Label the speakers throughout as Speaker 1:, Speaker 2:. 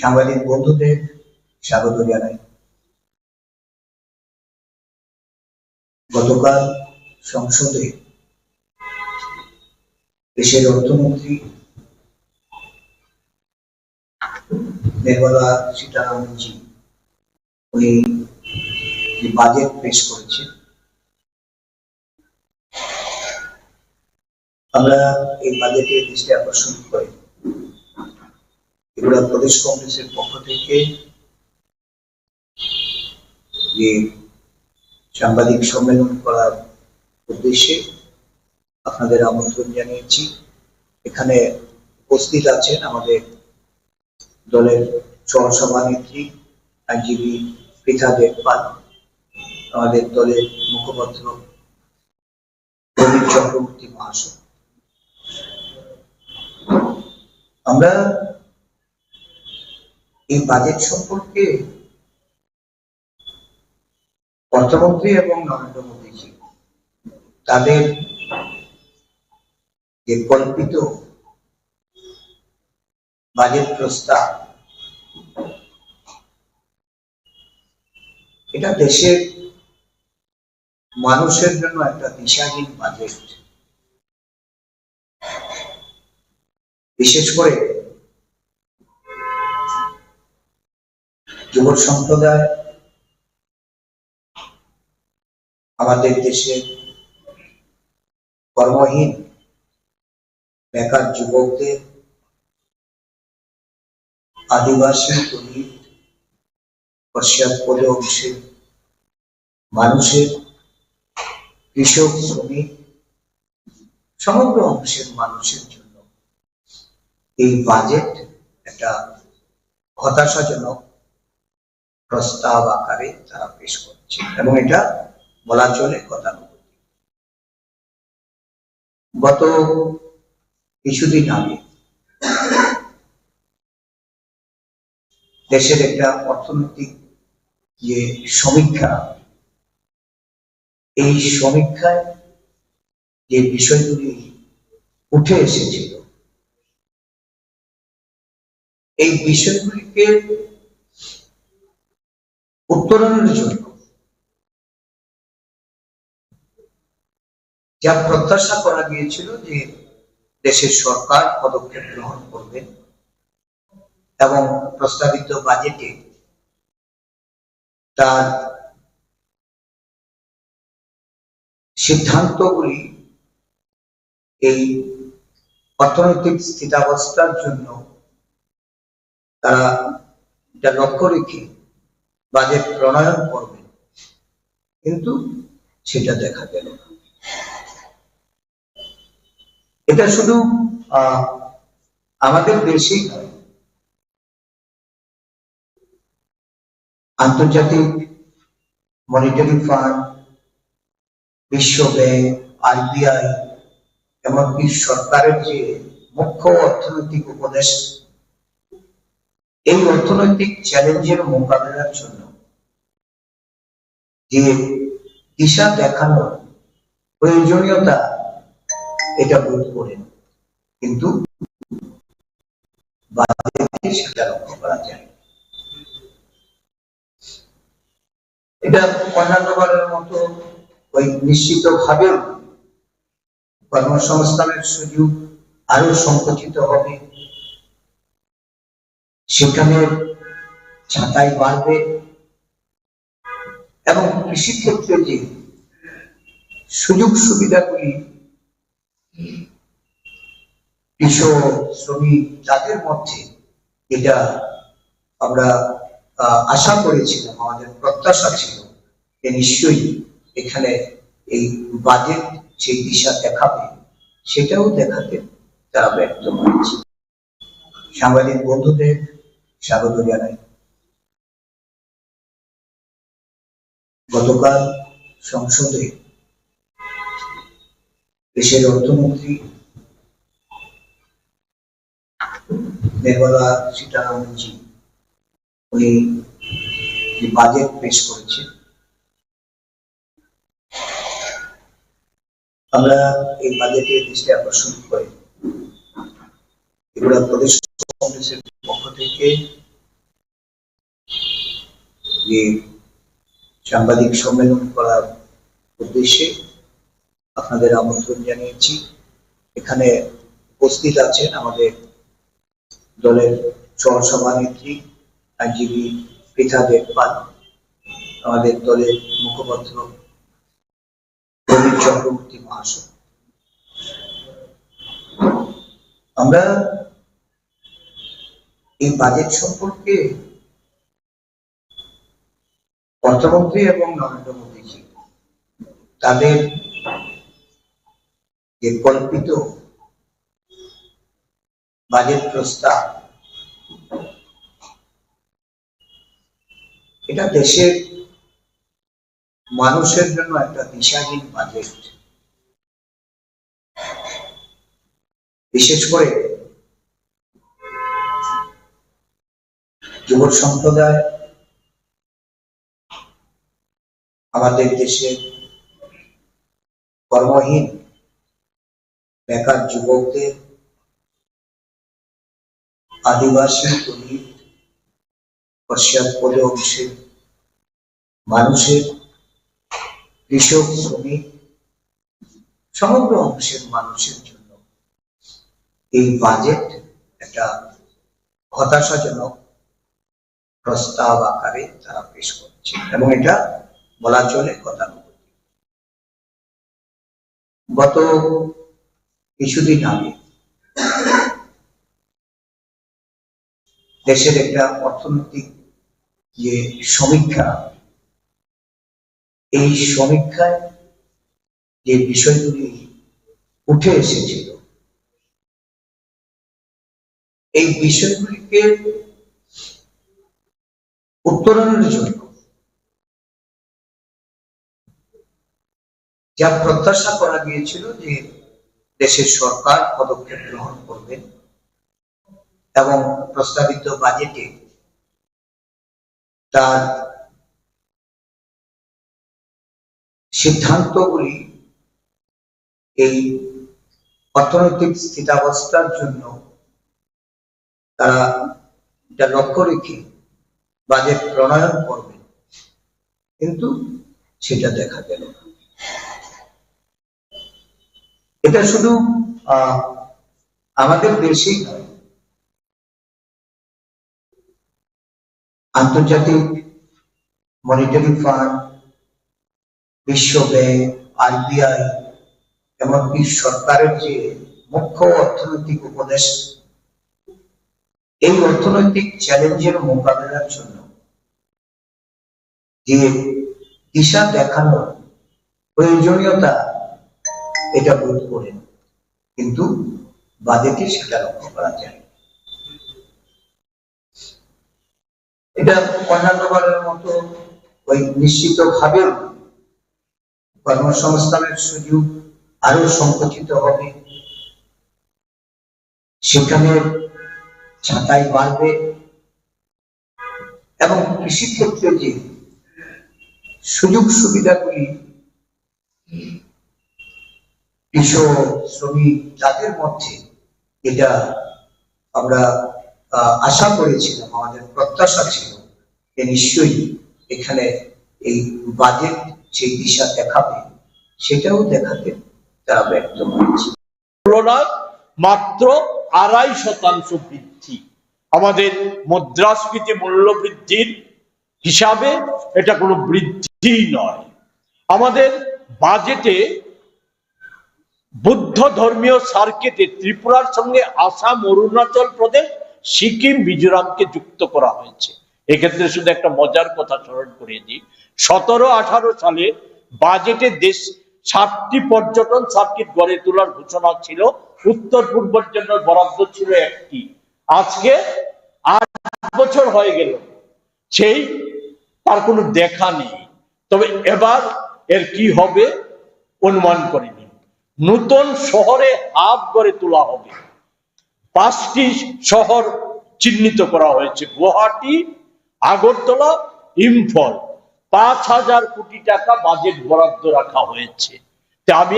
Speaker 1: সাংবাদিক বন্ধুদের স্বাগত জানাই। গতকাল সংসদে দেশের অর্থমন্ত্রী নির্মলা সীতারামনজি উনি যে বাজেট পেশ করেছেন, আমরা এই বাজেটে দৃষ্টি আকর্ষণ করে। ত্রিপুরা প্রদেশ কংগ্রেসের পক্ষ থেকে যে সাংবাদিক সম্মেলন করার উদ্দেশ্যে আপনাদের আমন্ত্রণ জানিয়েছি। এখানে উপস্থিত আছেন আমাদের দলের সহসভানেত্রী, আইনজীবী পৃথা দেবপাল, আমাদের দলের মুখপাত্র প্রদীপ চক্রবর্তী মহাশয়। আমরা এই বাজেট সম্পর্কে অর্থমন্ত্রী এবং নরেন্দ্র মোদীজি তাদের যে কল্পিত বাজেট প্রস্তাব, এটা দেশের মানুষের জন্য একটা দিশাহীন বাজেট বিশেষ করে যুব সম্প্রদায়, আমাদের দেশে কর্মহীন, বেকার যুবকদের, আদিবাসী দলিত পশ্চাৎপদ অংশের মানুষের কৃষক, শ্রমিক, সমগ্র অংশের মানুষের জন্য এই বাজেট একটা হতাশাজনক প্রস্তাব আকারে তারা পেশ করছে। এবং এটা বলা চলে গতানুগতিক। গত কিছুদিন আগে দেশের একটা অর্থনৈতিক যে সমীক্ষা, এই সমীক্ষায় যে বিষয়গুলি উঠে এসেছিল, এই বিষয়গুলিকে উত্তরণের জন্য। যা প্রত্যাশা করা গিয়েছিল যে দেশের সরকার পদক্ষেপ গ্রহণ করবেন এবং প্রস্তাবিত বাজেটে তার সিদ্ধান্তগুলি এই অর্থনৈতিক স্থিতাবস্থার জন্য তারা এটা লক্ষ্য রেখে বাজেট প্রণয়ন করবে। কিন্তু সেটা দেখা গেল এটা শুধু আমাদের দেশেই আন্তর্জাতিক মনিটারি ফান্ড বিশ্ব ব্যাংক আরবিআই, এমনকি সরকারের যে মুখ্য অর্থনৈতিক উপদেশ এই অর্থনৈতিক চ্যালেঞ্জের মোকাবেলার জন্য যে দিশা দেখানোর প্রয়োজনীয়তা, এটা বোধ করেন। কিন্তু সেটা লক্ষ্য করা যায়। এটা অন্যান্য বারের মতো ওই নিশ্চিত ভাবেও কর্মসংস্থানের সুযোগ আরও সংকুচিত হবে। সেখানে ছাঁটাই বাড়বে। এবং কৃষিক্ষেত্রে যে সুযোগ সুবিধাগুলি কৃষক, শ্রমিক তাদের মধ্যে এটা আমরা আশা করেছিলাম, আমাদের প্রত্যাশা ছিল যে নিশ্চয়ই এখানে এই বাজেট সেই দিশা দেখাবে, সেটাও দেখাতে তারা ব্যর্থ হয়েছে। সাংবাদিক বন্ধুদের স্বাগত জানাই। গতকাল সংসদে দেশের অর্থমন্ত্রী নির্মলা সীতারামনজি উনি যে বাজেট পেশ করেছেন, আমরা এই বাজেটে দৃষ্টি আকর্ষণ করে ত্রিপুরা প্রদেশ কংগ্রেসের থেকে সাংবাদিক সম্মেলন করার উদ্দেশ্যে আপনাদের আমন্ত্রণ জানিয়েছি। এখানে উপস্থিত আছেন আমাদের দলের সহসভানেত্রী, আইনজীবী পৃথা দেবপাল, আমাদের দলের মুখপাত্র প্রবীর চক্রবর্তী মহাশয়। আমরা এই বাজেট সম্পর্কে অর্থমন্ত্রী এবং নরেন্দ্র মোদীজি তাদের যে কল্পিত বাজেট প্রস্তাব, এটা দেশের মানুষের জন্য একটা দিশাহীন বাজেট বিশেষ করে যুব সম্প্রদায়, আমাদের দেশে কর্মহীন বেকার যুবকদের, আদিবাসী দলিত পশ্চাৎপদ অংশের মানুষের কৃষক, শ্রমিক, সমগ্র অংশের মানুষের জন্য এই বাজেট একটা হতাশাজনক প্রস্তাব আকারে তারা পেশ করছে। এবং এটা বলা চলে গতানুগতিক। গত কিছুদিন আগে দেশের একটা অর্থনৈতিক যে সমীক্ষা, এই সমীক্ষায় যে বিষয়গুলি উঠে এসেছিল, এই বিষয়গুলিকে উত্তরণের জন্য। যা প্রত্যাশা করা গিয়েছিল যে দেশের সরকার পদক্ষেপ গ্রহণ করবেন এবং প্রস্তাবিত বাজেটে তার সিদ্ধান্তগুলি এই অর্থনৈতিক স্থিতাবস্থার জন্য তারা এটা লক্ষ্য রেখে বাজেট প্রণয়ন করবে। কিন্তু সেটা দেখা গেল এটা শুধু আমাদের দেশেই নয়। আন্তর্জাতিক মনিটারি ফান্ড বিশ্ব ব্যাংক, আরবিআই, এমনকি সরকারের যে মুখ্য অর্থনৈতিক উপদেশ, এই অর্থনৈতিক চ্যালেঞ্জের মোকাবেলার জন্য যে দিশা দেখানোর প্রয়োজনীয়তা এটা বোধ করেন। কিন্তু বাজেটে সেটা লক্ষ্য করা যায় এটা অন্যান্য বারের মতো ওই নিশ্চিত ভাবে কর্মসংস্থানের সুযোগ আরও সংকুচিত হবে। সেখানে ছাঁটাই বাড়বে। এবং কৃষিক্ষেত্রে যে সুযোগ সুবিধাগুলি কৃষক, শ্রমিক তাদের মধ্যে এটা আমরা আশা করেছিলাম, আমাদের প্রত্যাশা ছিল, যে নিশ্চয়ই এখানে এই বাজেট সেই দিশা দেখাবে, সেটাও দেখাতে তারা ব্যর্থ হয়েছে।
Speaker 2: মাত্র আড়াই শতাংশ বৃদ্ধি। আমাদের মুদ্রাস্ফীতি মূল্য বৃদ্ধির হিসাবে এটা কোনো বৃদ্ধি নয়। আমাদের বাজেটে বুদ্ধ ধর্মীয় সার্কিটে ত্রিপুরার সঙ্গে আসাম, অরুণাচল প্রদেশ, সিকিম, মিজোরামকে যুক্ত করা হয়েছে। এক্ষেত্রে শুধু একটা মজার কথা স্মরণ করিয়ে দিই। সতেরো আঠারো সালে বাজেটে দেশ সাতটি পর্যটন সার্কিট গড়ে তোলার ঘোষণা ছিল। উত্তর পূর্বের জন্য বরাদ্দ ছিল একটি। আজকে আট বছর হয়ে গেল। সেই তার কোনো দেখা নেই। তবে এবার এর কি হবে? অনুমান করিনি নতুন শহরে হাব গড়ে তোলা হবে। পাঁচটি শহর চিহ্নিত করা হয়েছে। গুয়াহাটি, আগরতলা, ইম্ফল। পাঁচ হাজার কোটি টাকা বাজেট বরাদ্দ রাখা হয়েছে। আমি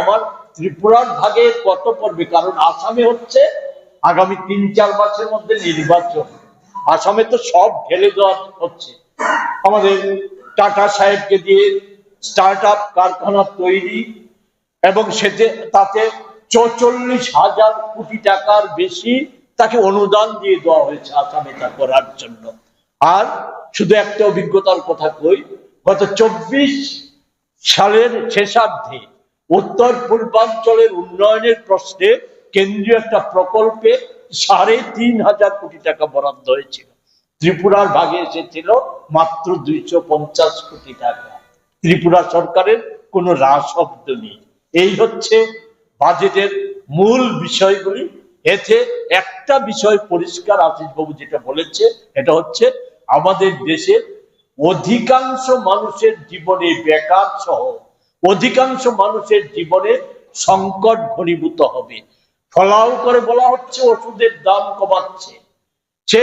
Speaker 2: আমার ত্রিপুরার ভাগে কত পড়বে? কারণ আসামে হচ্ছে আগামী তিন চার মাসের মধ্যে নির্বাচন। আসামে তো সব ঢেলে দেওয়া হচ্ছে। আমাদের টাটা সাহেবকে দিয়ে স্টার্ট আপ কারখানা তৈরি এবং সেতে, তাতে চৌচল্লিশ হাজার কোটি টাকার বেশি তাকে অনুদান দিয়ে দেওয়া হয়েছে আসামে তা করার জন্য। আর শুধু একটা অভিজ্ঞতার কথা কই, গত চব্বিশ সালের শেষার্ধে উত্তর পূর্বাঞ্চলের উন্নয়নের প্রশ্নে কেন্দ্রীয় একটা প্রকল্পে সাড়ে তিন হাজার কোটি টাকা বরাদ্দ হয়েছিল। ত্রিপুরার ভাগে এসেছিল মাত্র দুইশো পঞ্চাশ কোটি টাকা। ত্রিপুরা সরকারের কোনো রাশব্দ নেই। এই হচ্ছে বাজেটের মূল বিষয়গুলি। এতে একটা বিষয় পরিষ্কার আশিস বাবু যেটা বলেছে এটা হচ্ছে আমাদের দেশের অধিকাংশ মানুষের জীবনে বেকার সহ অধিকাংশ মানুষের জীবনে সংকট ঘনীভূত হবে। ফলাও করে বলা হচ্ছে, ওষুধের দাম কমাচ্ছে। সে